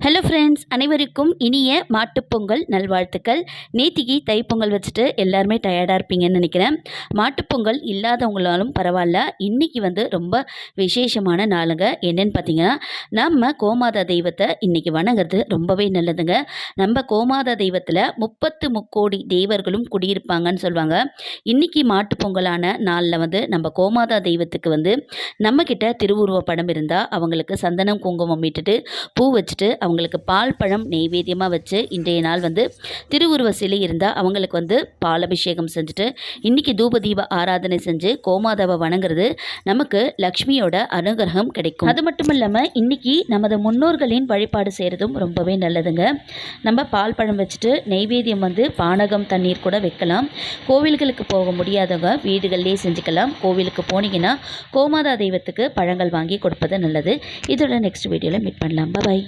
Hello friends அனைவருக்கும் இனிய மாட்டுப்பொங்கல் நல்வாழ்த்துக்கள். நேத்திக்கு தைப்பொங்கல் வச்சுட்டு எல்லாருமே டயர்டாக இருப்பீங்கன்னு நினைக்கிறேன். மாட்டுப்பொங்கல் இல்லாதவங்களாலும் பரவாயில்ல. இன்றைக்கி வந்து ரொம்ப விசேஷமான நாளுங்க. என்னென்னு பார்த்தீங்கன்னா நம்ம கோமாதா தெய்வத்தை இன்றைக்கி வணங்குறது ரொம்பவே நல்லதுங்க. நம்ம கோமாதா தெய்வத்தில் முப்பத்து முக்கோடி தெய்வர்களும் குடியிருப்பாங்கன்னு சொல்லுவாங்க. இன்றைக்கி மாட்டுப்பொங்கலான நாளில் வந்து நம்ம கோமாதா தெய்வத்துக்கு வந்து நம்மக்கிட்ட திருவுருவ படம் இருந்தால் அவங்களுக்கு சந்தனம் குங்குமம் இட்டுட்டு பூ வச்சுட்டு அவங்களுக்கு பால் பழம் நெய்வேத்தியமாக வச்சு இன்றைய நாள் வந்து திருவுருவ சிலை இருந்தால் அவங்களுக்கு வந்து பால் அபிஷேகம் செஞ்சுட்டு இன்றைக்கி தூப தீப ஆராதனை செஞ்சு கோமாதாவை வணங்குறது நமக்கு லக்ஷ்மியோட அனுகிரகம் கிடைக்கும். அது மட்டும் இல்லாமல் இன்றைக்கி நமது முன்னோர்களின் வழிபாடு செய்கிறதும் ரொம்பவே நல்லதுங்க. நம்ம பால் பழம் வச்சுட்டு நெய்வேத்தியம் வந்து பானகம் தண்ணீர் கூட வைக்கலாம். கோவில்களுக்கு போக முடியாதவங்க வீடுகள்லேயே செஞ்சுக்கலாம். கோவிலுக்கு போனீங்கன்னா கோமாதா தெய்வத்துக்கு பழங்கள் வாங்கி கொடுப்பது நல்லது. இதோட நெக்ஸ்ட் வீடியோவில் மீட் பண்ணலாம். பாய்